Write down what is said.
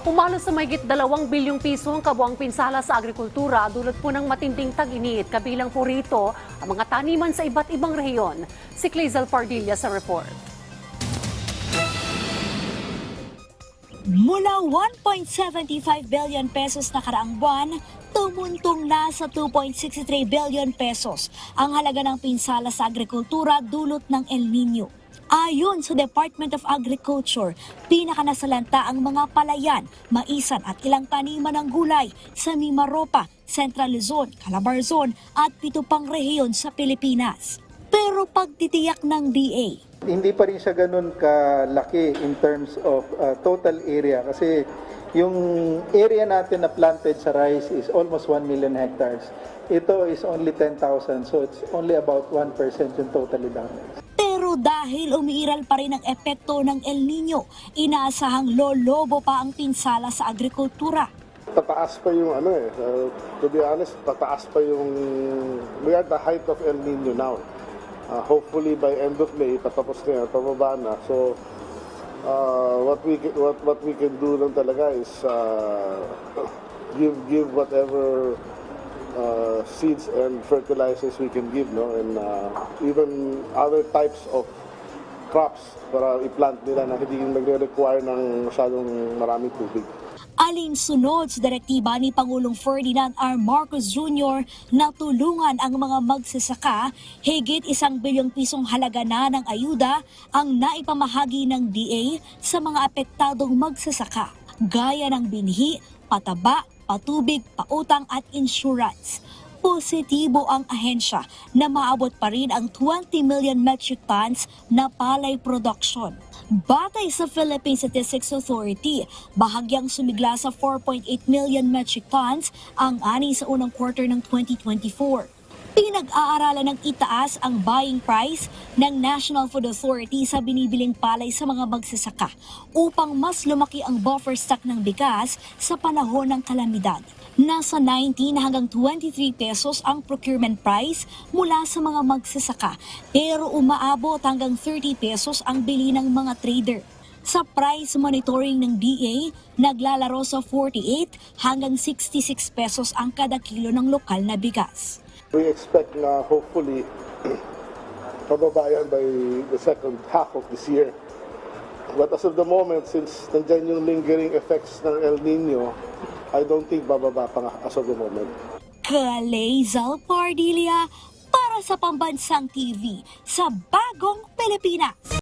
Umalo sa mahigit dalawang bilyong piso ang kabuang pinsala sa agrikultura dulot po ng matinding tag-init. Kabilang po rito ang mga taniman sa iba't ibang rehiyon. Si Clazel Pardilla sa report. Mula 1.75 billion pesos na karaang buwan, tumuntong na sa 2.63 billion pesos ang halaga ng pinsala sa agrikultura dulot ng El Nino. Ayon sa Department of Agriculture, pinakanasalanta ang mga palayan, maisan at ilang taniman ng gulay sa Mimaropa, Central Luzon, Calabarzon at pito pang rehiyon sa Pilipinas. Pero pagtitiyak ng DA, Hindi pa rin siya ganun kalaki in terms of uh, total area kasi yung area natin na planted sa rice is almost 1 million hectares. Ito is only 10,000 so it's only about 1% yung totally damaged. Pero dahil umiiral pa rin ang epekto ng El Nino, inaasahang lolobo pa ang pinsala sa agrikultura. Tataas pa yung ano eh, uh, to be honest, tataas pa yung, we are at the height of El Nino now. Uh, hopefully by end of May, patapos na yan, pababa na. So, uh, what we what what we can do lang talaga is uh, give give whatever uh, seeds and fertilizers we can give, no, and uh, even other types of crops para i-plant nila na hindi nagre-require ng masyadong maraming tubig. Alinsunod sa direktiba ni Pangulong Ferdinand R. Marcos Jr. na tulungan ang mga magsasaka, higit isang bilyong pisong halaga na ng ayuda ang naipamahagi ng DA sa mga apektadong magsasaka, gaya ng binhi, pataba, patubig, pautang at insurance. Positibo ang ahensya na maabot pa rin ang 20 million metric tons na palay production. Batay sa Philippine Statistics Authority, bahagyang sumigla sa 4.8 million metric tons ang ani sa unang quarter ng 2024. Pinag-aaralan ng itaas ang buying price ng National Food Authority sa binibiling palay sa mga magsasaka upang mas lumaki ang buffer stock ng bigas sa panahon ng kalamidad. Nasa 19 hanggang 23 pesos ang procurement price mula sa mga magsasaka pero umaabot hanggang 30 pesos ang bili ng mga trader. Sa price monitoring ng DA, naglalaro sa 48 hanggang 66 pesos ang kada kilo ng lokal na bigas. We expect na hopefully pababayan by the second half of this year. But as of the moment, since nandyan yung lingering effects ng El Nino, I don't think bababa pa nga as of the moment. Kalezal Pardilia para sa Pambansang TV sa Bagong Pilipinas.